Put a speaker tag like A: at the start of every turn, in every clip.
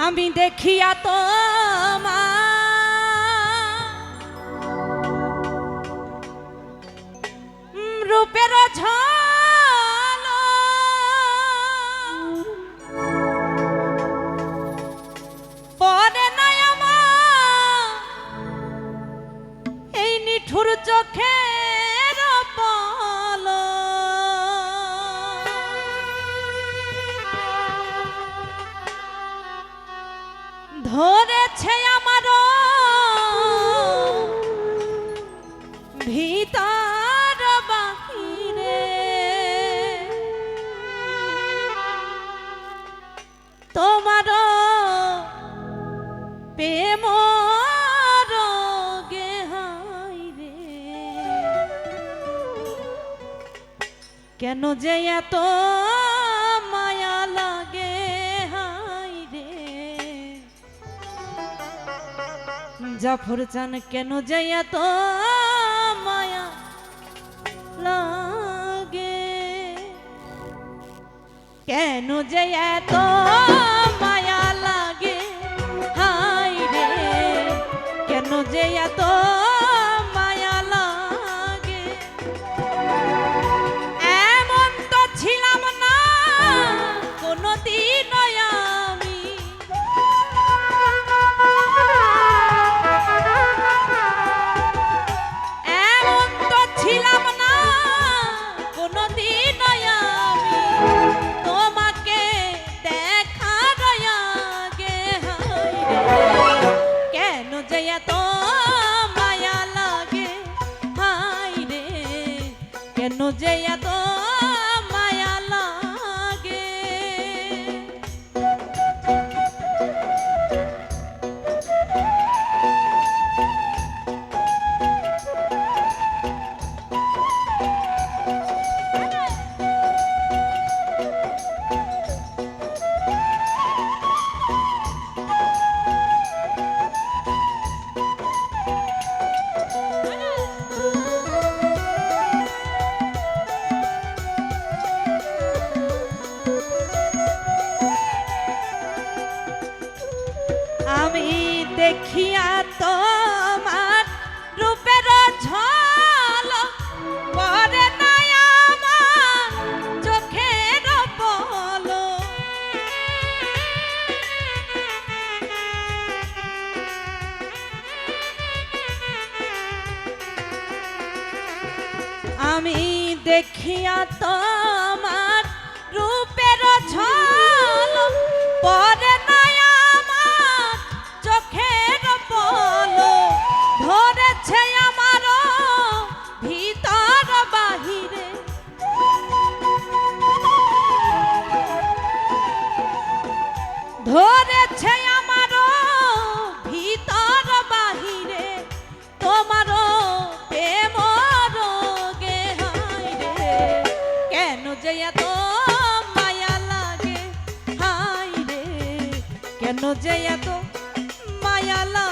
A: আমি দেখিয়া তো রূপের ঝাল পরে নয় এই নিঠুর চোখে কেন যে এত মায়া লাগে? হাই রে। জাফর চান কেন যে এত মায়া লাগে? কেন যে এত মায়া না তো কেন যে এত মায়ালা?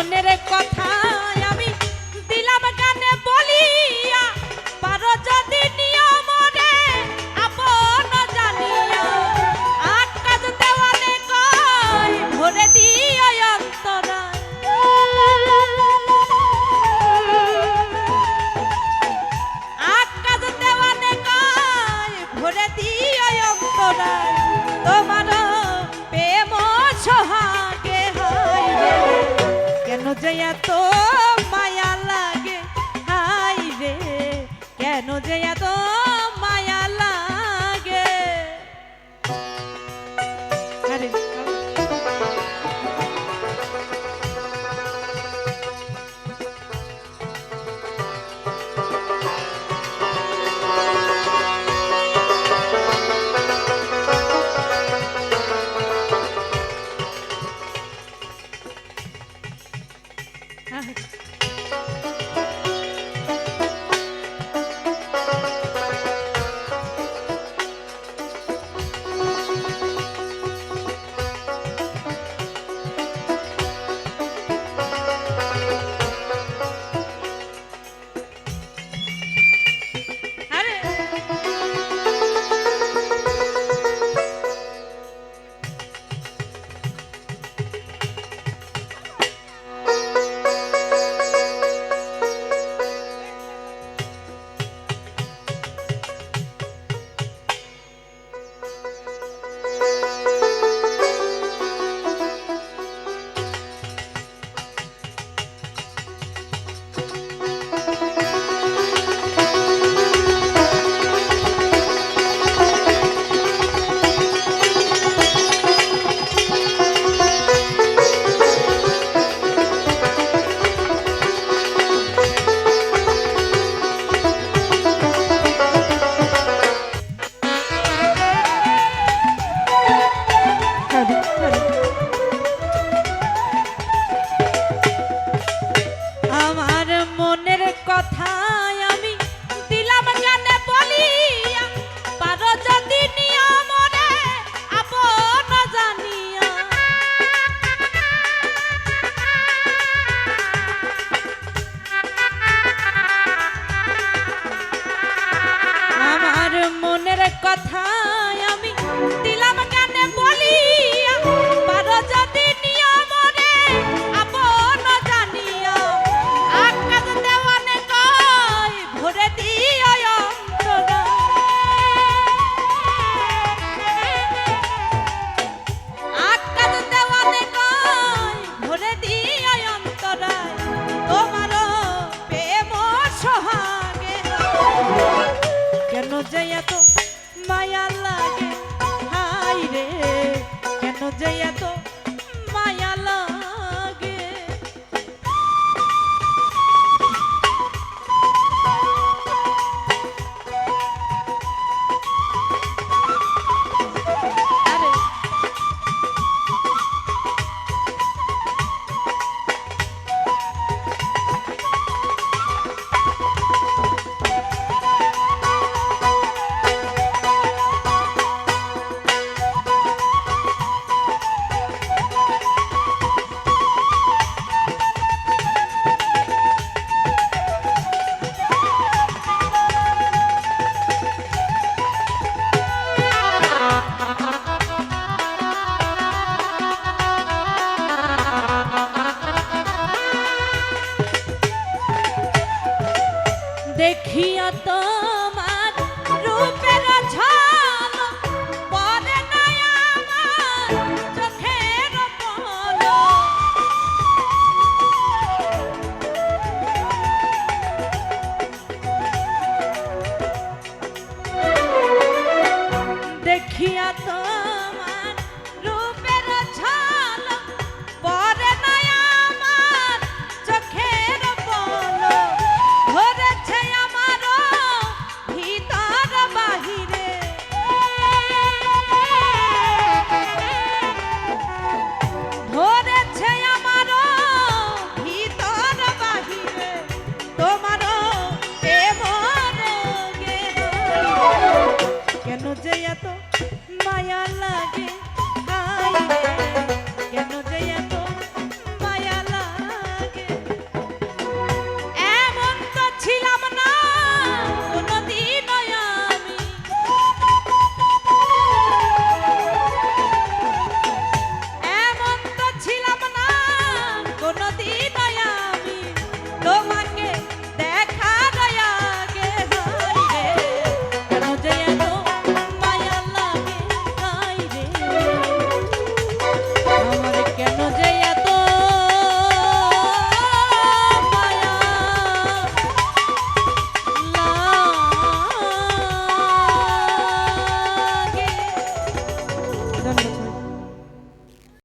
A: মনের কথা কেন যে এত